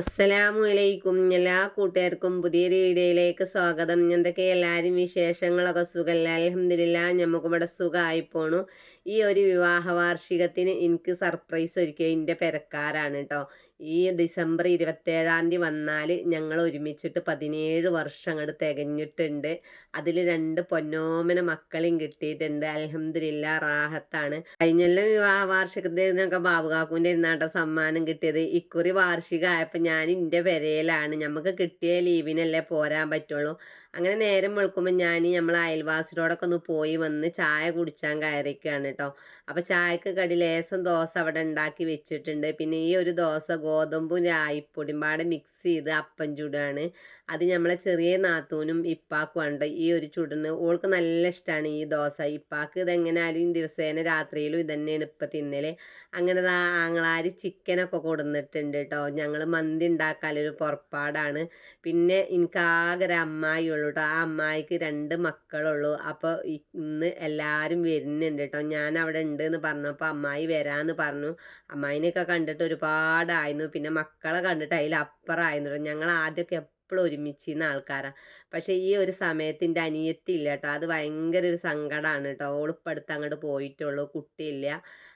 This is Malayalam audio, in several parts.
അസ്സലാമു അലൈക്കും എല്ലാ കൂട്ടുകാർക്കും പുതിയൊരു വീഡിയോയിലേക്ക് സ്വാഗതം. എന്തൊക്കെ എല്ലാവരും വിശേഷങ്ങളൊക്കെ സുഖമല്ല അലഹമില്ല നമുക്കിവിടെ സുഖമായി പോണു. ഈ ഒരു വിവാഹ വാർഷികത്തിന് എനിക്ക് സർപ്രൈസ് ഒരുക്കിയ എന്റെ പെരക്കാരാണ് കേട്ടോ ഈ ഡിസംബർ ഇരുപത്തേഴാം തീയതി വന്നാൽ ഞങ്ങൾ ഒരുമിച്ചിട്ട് പതിനേഴ് വർഷം അങ്ങോട്ട് തികഞ്ഞിട്ടുണ്ട്. അതിൽ രണ്ട് പൊന്നോമന മക്കളെയും കിട്ടിയിട്ടുണ്ട്. അലഹമില്ല റാഹത്താണ്. കഴിഞ്ഞെല്ലാം വിവാഹ വാർഷികത്തിൽ നിന്നൊക്കെ ബാബുകാക്കുവിന്റെ ഇരുന്നാട്ട സമ്മാനം കിട്ടിയത്. ഇക്കുറി വാർഷികമായപ്പോൾ ഞാൻ എന്റെ പെരയിലാണ് നമുക്ക് കിട്ടിയ ലീവിനല്ലേ പോരാൻ പറ്റുള്ളൂ. അങ്ങനെ നേരം വെളുക്കുമ്പോൾ ഞാൻ നമ്മൾ അയൽവാസിയോടൊക്കെ ഒന്ന് പോയി വന്ന് ചായ കുടിച്ചാൻ കയറിക്കുകയാണ് കേട്ടോ അപ്പോൾ ചായക്ക് കടി ലേസം ദോശ അവിടെ ഉണ്ടാക്കി വെച്ചിട്ടുണ്ട്. പിന്നെ ഈ ഒരു ദോശ ഗോതമ്പും രായിപ്പൊടിയും പാടെ മിക്സ് ചെയ്ത് അപ്പം ചുടാണ്. അത് നമ്മളെ ചെറിയ നാത്തൂനും ഇപ്പാക്കും ഉണ്ട് ഈ ഒരു ചുടുന്ന് ഓൾക്ക് നല്ല ഇഷ്ടമാണ് ഈ ദോശ. ഇപ്പാക്ക് ഇതെങ്ങനെയാലും ദിവസേന രാത്രിയിലും ഇതന്നെയാണ് ഇപ്പം തിന്നൽ. അങ്ങനെ ആങ്ങളാര് ചിക്കനൊക്കെ കൊടുന്നിട്ടുണ്ട് കേട്ടോ ഞങ്ങൾ മന്തി ഉണ്ടാക്കാനൊരു പുറപ്പാടാണ്. പിന്നെ എനിക്ക് ആകെ ഒരു അമ്മായി ഉള്ളൂ കേട്ടോ ആ അമ്മായിക്ക് രണ്ട് മക്കളുള്ളൂ. അപ്പോൾ ഇന്ന് എല്ലാവരും വരുന്നുണ്ട് കേട്ടോ ഞാൻ അവിടെ ഉണ്ട് എന്ന് പറഞ്ഞപ്പോൾ അമ്മായി വരാമെന്ന് പറഞ്ഞു. അമ്മായിനെയൊക്കെ കണ്ടിട്ട് ഒരുപാടായിരുന്നു പിന്നെ മക്കളെ കണ്ടിട്ട് അതിലപ്പുറമായിരുന്നു ഞങ്ങൾ ആദ്യമൊക്കെ എപ്പോഴും ഒരുമിച്ചിരുന്ന ആൾക്കാരാണ് പക്ഷേ ഈ ഒരു സമയത്തിന്റെ അനിയത്തി ഇല്ല കേട്ടോ അത് ഭയങ്കര ഒരു സങ്കടമാണ് കേട്ടോ ഓളിപ്പടുത്ത് അങ്ങോട്ട് പോയിട്ടുള്ളൂ കുട്ടിയില്ല.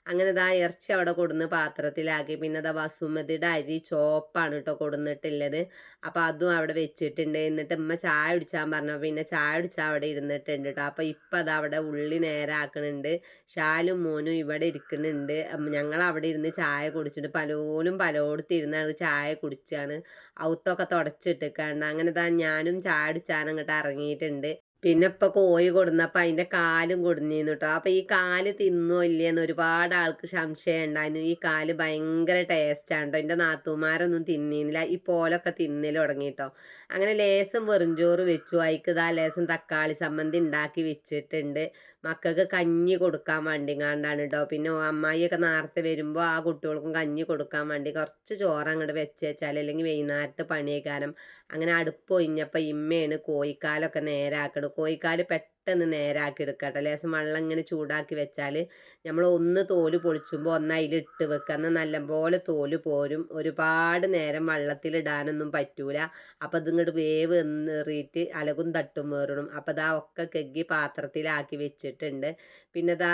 അങ്ങനെ ഇതാ ഇറച്ചി അവിടെ കൊടുന്ന് പാത്രത്തിലാക്കി. പിന്നെ അതാ വസുമതിയുടെ അരി ചോപ്പാണ് കേട്ടോ കൊടുന്നിട്ടുള്ളത്. അപ്പോൾ അതും അവിടെ വെച്ചിട്ടുണ്ട്. എന്നിട്ട് ഉമ്മ ചായ കുടിച്ചാൻ പറഞ്ഞു. പിന്നെ ചായ കുടിച്ചാൽ അവിടെ ഇരുന്നിട്ടുണ്ട് കേട്ടോ അപ്പോൾ ഇപ്പം അത് അവിടെ ഉള്ളി നേരാക്കണുണ്ട് ഷാലും മോനും ഇവിടെ ഇരിക്കുന്നുണ്ട്. ഞങ്ങൾ അവിടെ ഇരുന്ന് ചായ കുടിച്ചിട്ട് പലോലും പലോടത്ത് ഇരുന്നാണ് ചായ കുടിച്ചാണ്. ഔത്തൊക്കെ തുടച്ചിട്ടിക്കാണ്ട്. അങ്ങനെ താ ഞാനും ചായ കുടിച്ചാൻ അങ്ങോട്ട് ഇറങ്ങിയിട്ടുണ്ട്. പിന്നെ ഇപ്പൊ കോഴി കൊടുന്നപ്പോ അതിന്റെ കാലും കൊടുന്നിരുന്നു കേട്ടോ അപ്പൊ ഈ കാൽ തിന്നോ ഇല്ലേന്ന് ഒരുപാട് ആൾക്ക് സംശയം ഉണ്ടായിരുന്നു. ഈ കാൽ ഭയങ്കര ടേസ്റ്റാണ് കേട്ടോ എന്റെ നാത്തുമാരൊന്നും തിന്നിന്നില്ല ഈ പോലൊക്കെ തിന്നൽ തുടങ്ങിട്ടോ അങ്ങനെ ലേസം വെറുംചോറ് വെച്ചു. അതിക്ക് ഇതാ ലേസം തക്കാളി സമ്മന്തി ഉണ്ടാക്കി വെച്ചിട്ടുണ്ട്. മക്കൾക്ക് കഞ്ഞി കൊടുക്കാൻ വേണ്ടി കണ്ടാണ് കേട്ടോ പിന്നെ അമ്മായിയൊക്കെ നേരത്തെ വരുമ്പോൾ ആ കുട്ടികൾക്കും കഞ്ഞി കൊടുക്കാൻ വേണ്ടി കുറച്ച് ചോറ് അങ്ങോട്ട് വെച്ച് വെച്ചാൽ അല്ലെങ്കിൽ വൈകുന്നേരത്തെ പണിയേക്കാരം. അങ്ങനെ അടുപ്പ് ഒഴിഞ്ഞപ്പോൾ ഇമ്മയാണ് കോഴിക്കാലൊക്കെ നേരാക്കണം. കോഴിക്കാൽ പെട്ടെന്ന് പെട്ടെന്ന് നേരാക്കി എടുക്കട്ടെ ലേശം വെള്ളം ഇങ്ങനെ ചൂടാക്കി വെച്ചാൽ നമ്മൾ ഒന്ന് തോൽ പൊളിച്ചുമ്പോൾ ഒന്ന് അതിലിട്ട് വെക്കുക എന്നാൽ നല്ലപോലെ തോൽ പോരും. ഒരുപാട് നേരം വെള്ളത്തിലിടാനൊന്നും പറ്റൂല. അപ്പം ഇതിങ്ങോട്ട് വേവ് എന്നേറിയിട്ട് അലകും തട്ടും വേറിടും. അപ്പം ഇതാ ഒക്കെ കെഗ്ഗി പാത്രത്തിലാക്കി വെച്ചിട്ടുണ്ട്. പിന്നെ ഇതാ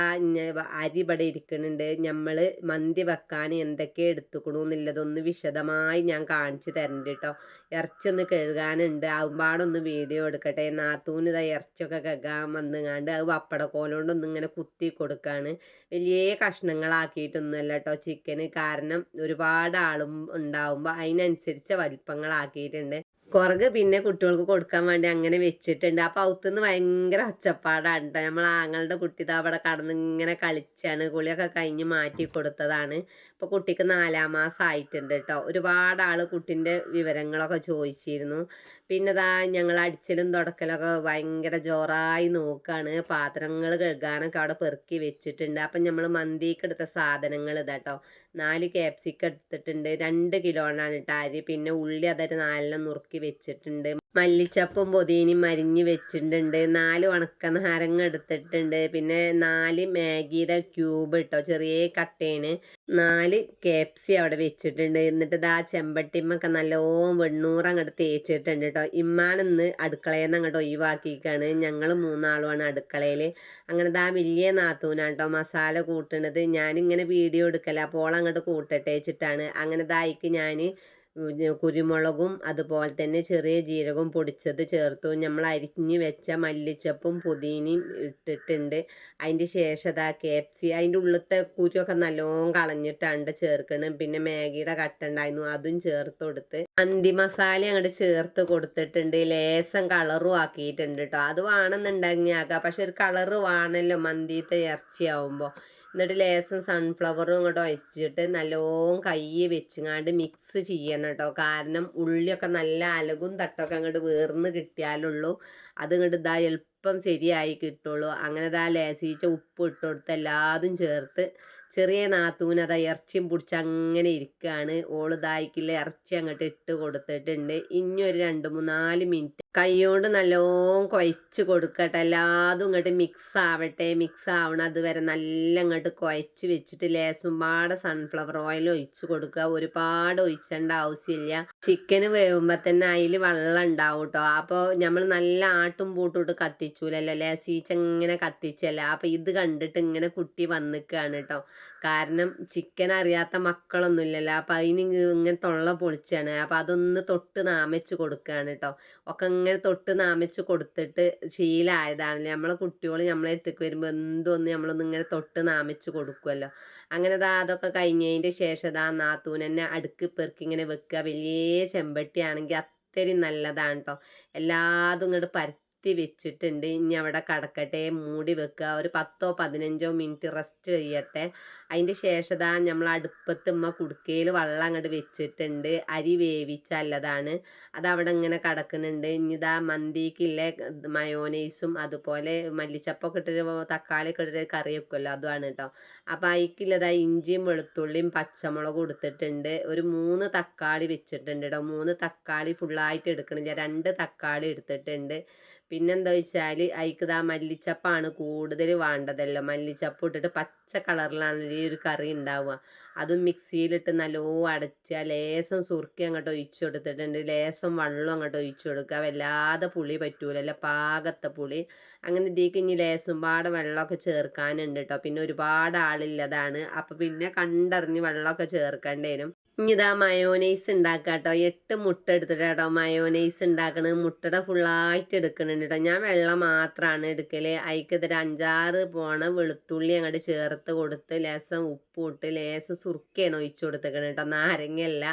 അരി ഇവിടെ ഇരിക്കുന്നുണ്ട് നമ്മൾ മന്തി വെക്കാൻ എന്തൊക്കെ എടുത്തുക്കണു എന്നുള്ളതൊന്ന് വിശദമായി ഞാൻ കാണിച്ചു തരണ്ട് കേട്ടോ ഇറച്ചി ഒന്ന് കഴുകാനുണ്ട്. ആവുമ്പാടൊന്ന് വീഡിയോ എടുക്കട്ടെ. നാത്തൂന് ഇതാ ഇറച്ചിയൊക്കെ കഴുകാൻ വന്നുങ്ങാണ്ട് അത് പപ്പടക്കോലുകൊണ്ടൊന്നും ഇങ്ങനെ കുത്തി കൊടുക്കാണ്. വലിയ കഷ്ണങ്ങളാക്കിയിട്ടൊന്നുമല്ല കേട്ടോ ചിക്കന് കാരണം ഒരുപാട് ആളും ഉണ്ടാവുമ്പോൾ അതിനനുസരിച്ച് വലിപ്പങ്ങളാക്കിയിട്ടുണ്ട്. കുറക് പിന്നെ കുട്ടികൾക്ക് കൊടുക്കാൻ വേണ്ടി അങ്ങനെ വെച്ചിട്ടുണ്ട്. അപ്പൊ അവത്തുനിന്ന് ഭയങ്കര ഒച്ചപ്പാടാണ് കേട്ടോ നമ്മൾ ആങ്ങളുടെ കുട്ടി അവിടെ കടന്ന് ഇങ്ങനെ കളിച്ചാണ്. കുളിയൊക്കെ കഴിഞ്ഞ് മാറ്റി കൊടുത്തതാണ്. ഇപ്പൊ കുട്ടിക്ക് നാലാം മാസം ആയിട്ടുണ്ട് കേട്ടോ ഒരുപാട് ആൾ കുട്ടിന്റെ വിവരങ്ങളൊക്കെ ചോദിച്ചിരുന്നു. പിന്നെ ഇതാ ഞങ്ങൾ അടിച്ചിലും തുടക്കലൊക്കെ ഭയങ്കര ജോറായി നോക്കാണ്. പാത്രങ്ങൾ കഴുകാനൊക്കെ അവിടെ പെറുക്കി വെച്ചിട്ടുണ്ട്. അപ്പം നമ്മൾ മന്തിക്ക് എടുത്ത സാധനങ്ങൾ ഇതാട്ടോ നാല് കാപ്സിക്ക് എടുത്തിട്ടുണ്ട്. രണ്ട് കിലോണാണ് കേട്ടോ അരി പിന്നെ ഉള്ളി അതൊരു നാലെണ്ണം നുറുക്കി വെച്ചിട്ടുണ്ട്. മല്ലിച്ചപ്പും പൊതിയനും മരിഞ്ഞ് വെച്ചിട്ടുണ്ട്. നാല് ഉണക്കനാരങ്ങ എടുത്തിട്ടുണ്ട്. പിന്നെ നാല് മാഗിയുടെ ക്യൂബ് ഇട്ടോ ചെറിയ കട്ടേന് നാല് കേപ്സി അവിടെ വെച്ചിട്ടുണ്ട്. എന്നിട്ട് ഇതാ ചെമ്പട്ടിമ്മൊക്കെ നല്ലോണം വെണ്ണൂറ് അങ്ങോട്ട് തേച്ചിട്ടുണ്ട് കേട്ടോ ഇമ്മാനിന്ന് അടുക്കളയിൽ നിന്ന് അങ്ങോട്ട് ഒഴിവാക്കിക്കാണ്. ഞങ്ങൾ മൂന്നാളുമാണ് അടുക്കളയിൽ അങ്ങനെ ഇതാ വലിയ നാത്തൂനാണ് കേട്ടോ മസാല കൂട്ടുന്നത് ഞാനിങ്ങനെ വീഡിയോ എടുക്കല. അപ്പോൾ അങ്ങോട്ട് കൂട്ടട്ടെ വെച്ചിട്ടാണ് അങ്ങനെ ഇതായിക്ക് ഞാൻ കുരുമുളകും അതുപോലെ തന്നെ ചെറിയ ജീരകവും പൊടിച്ചത് ചേർത്തു. നമ്മൾ അരിഞ്ഞ് വെച്ച മല്ലിച്ചപ്പും പുതിനയും ഇട്ടിട്ടുണ്ട്. അതിന്റെ ശേഷം അതാ കേപ്സി അതിന്റെ ഉള്ളിലത്തെ കുരുവൊക്കെ നല്ലോണം കളഞ്ഞിട്ടാണ് ചേർക്കണം. പിന്നെ മാഗിയുടെ കട്ട ഉണ്ടായിരുന്നു അതും ചേർത്ത് കൊടുത്ത്. അന്തി മസാല അങ്ങോട്ട് ചേർത്ത് കൊടുത്തിട്ടുണ്ട്. ലേസം കളറും ആക്കിയിട്ടുണ്ട് കേട്ടോ അത് വേണമെന്നുണ്ടെങ്കിൽ ആക്കാം. പക്ഷെ ഒരു കളറ് വേണമല്ലോ മന്തിത്തെ ഇറച്ചിയാവുമ്പോൾ. എന്നിട്ട് ലേസം സൺഫ്ലവറും ഇങ്ങോട്ട് ഒഴിച്ചിട്ട് നല്ലോണം കൈ വെച്ചുങ്ങാണ്ട് മിക്സ് ചെയ്യണം കേട്ടോ കാരണം ഉള്ളിയൊക്കെ നല്ല അലകും തട്ടൊക്കെ അങ്ങോട്ട് വേർന്ന് കിട്ടിയാലുള്ളൂ. അത് ഇങ്ങോട്ട് ഇതാ എളുപ്പം ശരിയായി കിട്ടുള്ളൂ. അങ്ങനെ ഇതാ ലേസിച്ച ഉപ്പ് ഇട്ട് എല്ലാതും ചേർത്ത് ചെറിയ നാത്തൂനത ഇറച്ചിയും പിടിച്ച് അങ്ങനെ ഇരിക്കുകയാണ് ഓൾ ദായിക്കില്ല ഇറച്ചി അങ്ങോട്ട് ഇട്ട് കൊടുത്തിട്ടുണ്ട്. ഇനി ഒരു രണ്ട് മൂന്നാൽ മിനിറ്റ് കൈകൊണ്ട് നല്ലോണം കുഴച്ച് കൊടുക്കട്ടെ. എല്ലാതും ഇങ്ങോട്ട് മിക്സ് ആവട്ടെ. മിക്സ് ആവണം അതുവരെ നല്ല ഇങ്ങോട്ട് കുഴച്ച് വെച്ചിട്ട് ലേസും പാടെ സൺഫ്ലവർ ഓയിൽ ഒഴിച്ച് കൊടുക്കുക. ഒരുപാട് ഒഴിച്ചേണ്ട ആവശ്യമില്ല ചിക്കന് വേവുമ്പോൾ തന്നെ അതിൽ വെള്ളം ഉണ്ടാവും കേട്ടോ അപ്പോൾ നമ്മൾ നല്ല ആട്ടും പൂട്ടും ഇട്ട് കത്തിച്ചൂലല്ലോ. ലേസീച്ചങ്ങനെ കത്തിച്ചല്ല. അപ്പോൾ ഇത് കണ്ടിട്ട് ഇങ്ങനെ കുട്ടി വന്നിക്കുകയാണ് കേട്ടോ കാരണം ചിക്കൻ അറിയാത്ത മക്കളൊന്നുമില്ലല്ലോ. അപ്പം അതിന് ഇങ്ങനെ തൊള്ള പൊളിച്ചാണ്. അപ്പം അതൊന്ന് തൊട്ട് നാമിച്ച് കൊടുക്കുകയാണ് കേട്ടോ ഒക്കെ ഇങ്ങനെ തൊട്ട് നാമിച്ച് കൊടുത്തിട്ട് ശീലമായതാണ് നമ്മളെ കുട്ടികൾ നമ്മളെ അടുത്തേക്ക് വരുമ്പോൾ എന്തൊന്ന് നമ്മളൊന്ന് ഇങ്ങനെ തൊട്ട് നാമിച്ച് കൊടുക്കുമല്ലോ അങ്ങനെ ദാ അതൊക്കെ കഴിഞ്ഞതിന്റെ ശേഷം ദാ നാത്തൂനെന്നെ അടുക്ക് പെറുക്കി ഇങ്ങനെ വെക്കുക. വലിയ ചെമ്പട്ടിയാണെങ്കിൽ അത്രയും നല്ലതാണ് കേട്ടോ എല്ലാതും ഇങ്ങോട്ട് പരത്തി കുത്തി വെച്ചിട്ടുണ്ട്. ഇനി അവിടെ കടക്കട്ടെ മൂടി വെക്കുക. ഒരു പത്തോ പതിനഞ്ചോ മിനിറ്റ് റെസ്റ്റ് ചെയ്യട്ടെ. അതിന്റെ ശേഷം നമ്മൾ അടുപ്പത്തുമ്മ കുടുക്കയിൽ വെള്ളം അങ്ങോട്ട് വെച്ചിട്ടുണ്ട്. അരി വേവിച്ചല്ലതാണ് അത് അവിടെ ഇങ്ങനെ കിടക്കുന്നുണ്ട്. ഇനി ഇതാ മന്തിക്കുള്ള മയോനൈസും അതുപോലെ മല്ലിച്ചപ്പൊക്കെ ഇട്ടിട്ട് തക്കാളി ഒക്കെ ഇട്ടിട്ട് കറി വെക്കുമല്ലോ അതുമാണ് കേട്ടോ അപ്പോൾ അതിക്കുള്ളതാ ഇഞ്ചിയും വെളുത്തുള്ളിയും പച്ചമുളകും കൊടുത്തിട്ടുണ്ട്. ഒരു മൂന്ന് തക്കാളി വെച്ചിട്ടുണ്ട് കേട്ടോ മൂന്ന് തക്കാളി ഫുള്ളായിട്ട് എടുക്കണില്ല. രണ്ട് തക്കാളി എടുത്തിട്ടുണ്ട്. പിന്നെന്താ വെച്ചാൽ അതിക്ക് ആ മല്ലിച്ചപ്പാണ് കൂടുതൽ വേണ്ടതല്ലോ. മല്ലിച്ചപ്പ് ഇട്ടിട്ട് പച്ച കളറിലാണ് ഈ ഒരു കറി ഉണ്ടാവുക അതും മിക്സിയിലിട്ട് നല്ലോ അടച്ചുക ലേസം സുറുക്കി അങ്ങോട്ട് ഒഴിച്ചു കൊടുത്തിട്ടുണ്ട്. ലേസം വെള്ളം അങ്ങോട്ട് ഒഴിച്ചു കൊടുക്കുക. വല്ലാതെ പുളി പറ്റൂലല്ലോ പാകത്തെ പുളി. അങ്ങനെ ഇതിലേക്ക് ഇനി ലേസും പാടെ വെള്ളമൊക്കെ ചേർക്കാനുണ്ട് കേട്ടോ പിന്നെ ഒരുപാട് ആളില്ലതാണ്. അപ്പം പിന്നെ കണ്ടറിഞ്ഞ് വെള്ളമൊക്കെ ചേർക്കേണ്ടി വരും. ഇനി ഇതാ മയോനൈസ് ഉണ്ടാക്കുക കേട്ടോ എട്ട് മുട്ട എടുത്തിട്ട് കേട്ടോ മയോനൈസ് ഉണ്ടാക്കണത് മുട്ടയുടെ ഫുള്ളായിട്ട് എടുക്കണുണ്ട് കേട്ടോ ഞാൻ വെള്ളം മാത്രമാണ് എടുക്കൽ അതിക്കെതിരെ അഞ്ചാറ് പോണ വെളുത്തുള്ളി അങ്ങോട്ട് ചേർത്ത് കൊടുത്ത് ലേസം ഉപ്പ് ഇട്ട് ലേസം സുർക്കയാണ് ഒഴിച്ചു കൊടുത്തേക്കണേ കേട്ടോ നാരങ്ങയല്ല.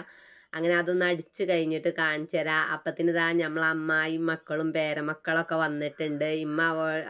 അങ്ങനെ അതൊന്ന് അടിച്ചു കഴിഞ്ഞിട്ട് കാണിച്ചു തരാം. അപ്പത്തിന് ഇതാ നമ്മൾ അമ്മായും മക്കളും പേരമക്കളൊക്കെ വന്നിട്ടുണ്ട്. ഇമ്മ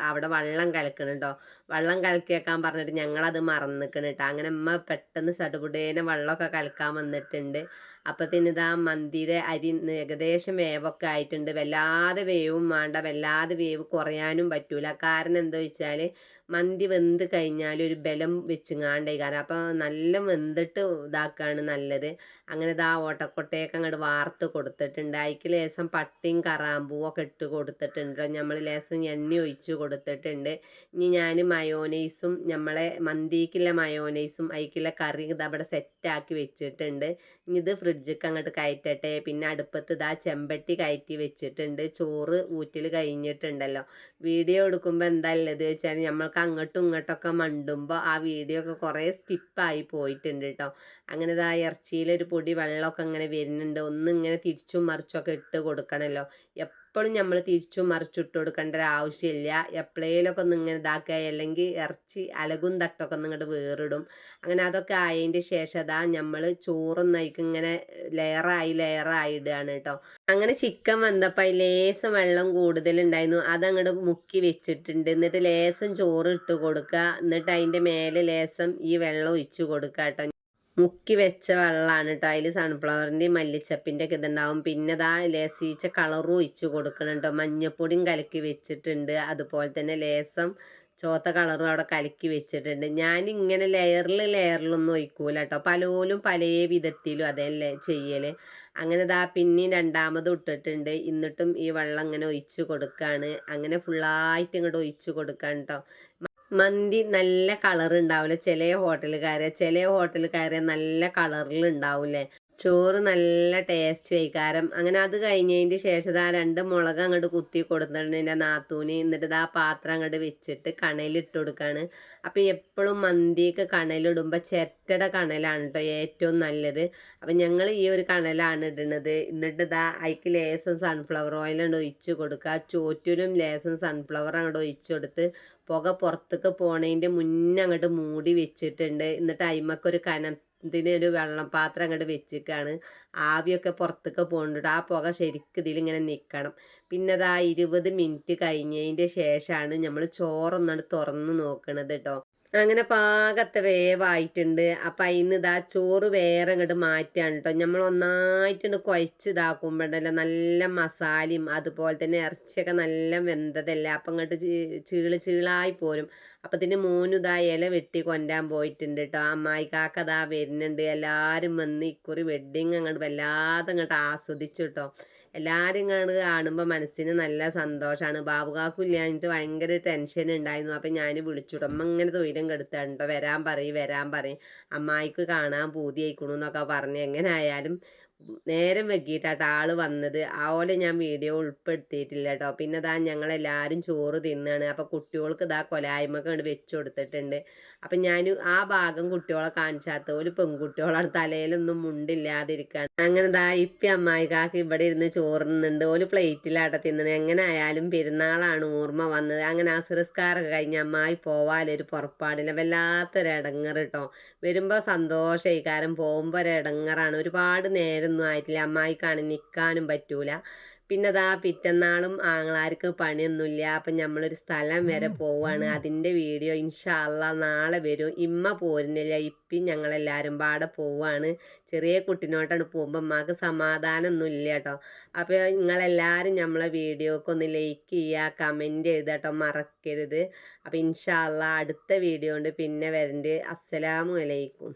അവിടെ വള്ളം കലക്കണുണ്ടോ? വള്ളം കലക്കിയേക്കാൻ പറഞ്ഞിട്ട് ഞങ്ങളത് മറന്നിക്കണ് കേട്ടോ അങ്ങനെ അമ്മ പെട്ടെന്ന് ചടുപുടേനെ വള്ളമൊക്കെ കലക്കാൻ വന്നിട്ടുണ്ട്. അപ്പത്തിന് ഇതാ മന്തിയുടെ അരി ഏകദേശം വേവൊക്കെ ആയിട്ടുണ്ട്. വല്ലാതെ വേവും വേണ്ട വല്ലാതെ വേവ് കുറയാനും പറ്റൂല. കാരണം എന്താ വെച്ചാൽ മന്തി വെന്ത് കഴിഞ്ഞാൽ ഒരു ബലം വെച്ചുങ്ങാണ്ടേ കാരണം അപ്പോൾ നല്ല വെന്തിട്ട് ഇതാക്കുകയാണ് നല്ലത്. അങ്ങനെ ഇതാ ഓട്ടക്കൊട്ടയൊക്കെ അങ്ങോട്ട് വാർത്ത് കൊടുത്തിട്ടുണ്ട്. അതിക്ക് ലേസം പട്ടിയും കറാമ്പൂവും ഒക്കെ ഇട്ട് കൊടുത്തിട്ടുണ്ട് നമ്മൾ ലേസം എണ്ണ ഒഴിച്ച് കൊടുത്തിട്ടുണ്ട്. ഇനി ഞാൻ മയോനൈസും നമ്മളെ മന്തിക്കുള്ള മയോനൈസും അതിക്കുള്ള കറി ഇതാ അവിടെ സെറ്റാക്കി വെച്ചിട്ടുണ്ട്. ഇനി ഇത് ഫ്രിഡ്ജിക്ക് അങ്ങോട്ട് കയറ്റട്ടെ. പിന്നെ അടുപ്പത്ത് ഇതാ ചെമ്പട്ടി കയറ്റി വെച്ചിട്ടുണ്ട്. ചോറ് ഊറ്റിൽ കഴിഞ്ഞിട്ടുണ്ടല്ലോ. വീഡിയോ എടുക്കുമ്പോൾ എന്താ ഉള്ളത് വെച്ചാൽ നമ്മൾക്ക് അങ്ങോട്ടും ഇങ്ങോട്ടൊക്കെ മണ്ടുമ്പോൾ ആ വീഡിയോ ഒക്കെ കുറേ സ്കിപ്പായി പോയിട്ടുണ്ട് കേട്ടോ അങ്ങനെ ആ ഇറച്ചിയിലൊരു പൊടി വെള്ളമൊക്കെ ഇങ്ങനെ വരുന്നുണ്ട്. ഒന്നിങ്ങനെ തിരിച്ചും മറിച്ചൊക്കെ ഇട്ട് കൊടുക്കണമല്ലോ എപ്പോഴും നമ്മൾ തിരിച്ചും മറിച്ചിട്ട് കൊടുക്കേണ്ട ഒരു ആവശ്യമില്ല. എപ്പോഴേലൊക്കെ ഒന്ന് ഇങ്ങനെ ഇതാക്കുക അല്ലെങ്കിൽ ഇറച്ചി അലകും തട്ടൊക്കെ ഒന്ന് ഇങ്ങോട്ട് വേറിടും. അങ്ങനെ അതൊക്കെ ആയതിന്റെ ശേഷം അതാ നമ്മൾ ചോറൊന്നയിക്ക് ഇങ്ങനെ ലെയറായി ലെയറായി ഇടുകയാണ് കേട്ടോ അങ്ങനെ ചിക്കൻ വന്നപ്പോൾ ലേസം വെള്ളം കൂടുതലുണ്ടായിരുന്നു. അതങ്ങോട്ട് മുക്കി വെച്ചിട്ടുണ്ട്. എന്നിട്ട് ലേസം ചോറ് ഇട്ട് കൊടുക്കുക എന്നിട്ട് അതിന്റെ മേലെ ലേസം ഈ വെള്ളം ഒഴിച്ചു കൊടുക്കുക കേട്ടോ മുക്കി വെച്ച വെള്ളമാണ് കേട്ടോ അതിൽ സൺഫ്ലവറിന്റെയും മല്ലിച്ചപ്പിന്റെ ഒക്കെ ഇതുണ്ടാവും. പിന്നെ ഇതാ ലേസീച്ച കളറും ഒഴിച്ച് കൊടുക്കണം കേട്ടോ മഞ്ഞപ്പൊടിയും കലക്കി വെച്ചിട്ടുണ്ട്. അതുപോലെ തന്നെ ലേസം ചോത്ത കളറും അവിടെ കലക്കി വെച്ചിട്ടുണ്ട്. ഞാൻ ഇങ്ങനെ ലെയറിൽ ലെയറിലൊന്നും ഒഴിക്കൂല കേട്ടോ പലോലും പല വിധത്തിലും അതല്ലേ ചെയ്യൽ അങ്ങനെ ഇതാ പിന്നെയും രണ്ടാമത് ഇട്ടിട്ടുണ്ട്. എന്നിട്ടും ഈ വെള്ളം ഇങ്ങനെ ഒഴിച്ച് കൊടുക്കുകയാണ് അങ്ങനെ ഫുള്ളായിട്ട് ഇങ്ങോട്ട് ഒഴിച്ച് കൊടുക്കാൻ കേട്ടോ മന്തി നല്ല കളർ ഉണ്ടാവില്ല ചില ഹോട്ടലുകാരെ ചില ഹോട്ടലുകാരെ നല്ല കളറിൽ ഉണ്ടാവില്ലേ ചോറ് നല്ല ടേസ്റ്റ് ആയി. കാരം അങ്ങനെ അത് കഴിഞ്ഞതിന്റെ ശേഷം ആ രണ്ട് മുളക് അങ്ങോട്ട് കുത്തി കൊടുത്തിട്ടുണ്ട് എന്റെ നാത്തൂന്. എന്നിട്ട് ആ പാത്രം അങ്ങോട്ട് വെച്ചിട്ട് കണലിട്ട് കൊടുക്കുകയാണ് അപ്പോൾ എപ്പോഴും മന്തിക്ക് കണലിടുമ്പോൾ ചിരട്ടയുടെ കണലാണ് കേട്ടോ ഏറ്റവും നല്ലത്. അപ്പം ഞങ്ങൾ ഈ ഒരു കണലാണ് ഇടുന്നത് എന്നിട്ട് ഇതാ അതിക്ക് ലേസം സൺഫ്ലവർ ഓയിൽ അങ്ങോട്ട് ഒഴിച്ച് കൊടുക്കുക ചോറ്റിലും ലേസം സൺഫ്ലവർ അങ്ങോട്ട് ഒഴിച്ച് കൊടുത്ത് പുക പുറത്തേക്ക് പോണതിന്റെ മുന്നേ അങ്ങോട്ട് മൂടി വെച്ചിട്ടുണ്ട്. എന്നിട്ട് അയിമക്കൊരു കന ഇതിനൊരു വെള്ളം പാത്രം അങ്ങോട്ട് വെച്ചിക്കാണ്. ആവിയൊക്കെ പുറത്തേക്ക് പോകുന്നുണ്ട് ആ പുക ശരിക്കും ഇതിലിങ്ങനെ നിൽക്കണം പിന്നെ അതാ ഇരുപത് മിനിറ്റ് കഴിഞ്ഞതിന്റെ ശേഷമാണ് നമ്മൾ ചോറൊന്നാണ് തുറന്ന് നോക്കണത് കേട്ടോ അങ്ങനെ പാകത്തെ വേവായിട്ടുണ്ട്. അപ്പം അതിന് ഇതാ ചോറ് വേറെ ഇങ്ങോട്ട് മാറ്റാണ് കേട്ടോ നമ്മൾ ഒന്നായിട്ടുണ്ട് കുഴച്ച് ഇതാക്കുമ്പോണ്ടല്ലോ നല്ല മസാലയും അതുപോലെ തന്നെ ഇറച്ചിയൊക്കെ നല്ല വെന്തതല്ലേ. അപ്പം ഇങ്ങോട്ട് ചീൾ ചീളായി പോരും. അപ്പം ഇതിന് മൂന്നുതാ ഇല വെട്ടി കൊണ്ടാൻ പോയിട്ടുണ്ട് കേട്ടോ അമ്മായി കാക്ക വരുന്നുണ്ട്. എല്ലാവരും വന്ന് ഇക്കുറി വെഡ്ഡിങ് അങ്ങോട്ട് വല്ലാതെ അങ്ങോട്ട് ആസ്വദിച്ചു കേട്ടോ എല്ലാവരും കണ്ട് കാണുമ്പോൾ മനസ്സിന് നല്ല സന്തോഷമാണ് ബാബുകാക്കില്ലാഞ്ഞിട്ട് ഭയങ്കര ടെൻഷൻ ഉണ്ടായിരുന്നു അപ്പം ഞാൻ വിളിച്ചുടമ്മ ഇങ്ങനെ തൊയിലും കെടുത്താണ് വരാൻ പറയും വരാൻ പറയും. അമ്മായിക്ക് കാണാൻ പൂതിയായിക്കണു എന്നൊക്കെ പറഞ്ഞ് എങ്ങനെ ആയാലും നേരം വൈകിട്ടാട്ടോ ആൾ വന്നത്. ആ പോലെ ഞാൻ വീഡിയോ ഉൾപ്പെടുത്തിയിട്ടില്ല കേട്ടോ പിന്നെ ഇതാ ഞങ്ങളെല്ലാവരും ചോറ് തിന്നാണ്. അപ്പോൾ കുട്ടികൾക്ക് ഇതാ കൊലായ്മ കണ്ട് വെച്ച് കൊടുത്തിട്ടുണ്ട്. അപ്പം ഞാൻ ആ ഭാഗം കുട്ടികളെ കാണിച്ചാത്ത ഒരു പെൺകുട്ടികളാണ്. തലയിലൊന്നും മുണ്ടില്ലാതിരിക്കാണ്. അങ്ങനെ ഇതാ ഇപ്പി അമ്മായി കാക്ക് ഇവിടെ ഇരുന്ന് ചോറുന്നുണ്ട് ഒരു പ്ലേറ്റിലാട്ട തിന്നണത് എങ്ങനെ ആയാലും പെരുന്നാളാണ് ഓർമ്മ വന്നത്. അങ്ങനെ ആ അസുരസ്കാരൊക്കെ കഴിഞ്ഞ് അമ്മായി പോവാലൊരു പുറപ്പാടില്ല. വല്ലാത്തൊരു ഇടങ്ങറ് കേട്ടോ വരുമ്പോൾ സന്തോഷമായി കാരം പോകുമ്പോൾ ഒരു ഇടങ്ങറാണ് ഒരുപാട് നേരമൊന്നും ആയിട്ടില്ല. അമ്മായിക്കാണ് നിൽക്കാനും പറ്റൂല. പിന്നെ അതാ പിറ്റന്നാളും ആങ്ങളാർക്ക് പണിയൊന്നുമില്ല. അപ്പം നമ്മളൊരു സ്ഥലം വരെ പോവാണ്. അതിന്റെ വീഡിയോ ഇൻഷാല്ല നാളെ വരും. ഇമ്മ പോരുന്നില്ല. ഇപ്പി ഞങ്ങളെല്ലാവരും പാടെ പോവാണ്. ചെറിയ കുട്ടിനോട്ടാണ് പോകുമ്പോൾ അമ്മയ്ക്ക് സമാധാനമൊന്നും ഇല്ല കേട്ടോ അപ്പോൾ നിങ്ങളെല്ലാവരും നമ്മളെ വീഡിയോക്ക് ഒന്ന് ലൈക്ക് ചെയ്യുക കമന്റ് എഴുതുക കേട്ടോ മറക്കരുത്. അപ്പോൾ ഇൻഷാല്ല അടുത്ത വീഡിയോ കൊണ്ട് പിന്നെ വരണ്ട്. അസ്സലാമു അലൈക്കും.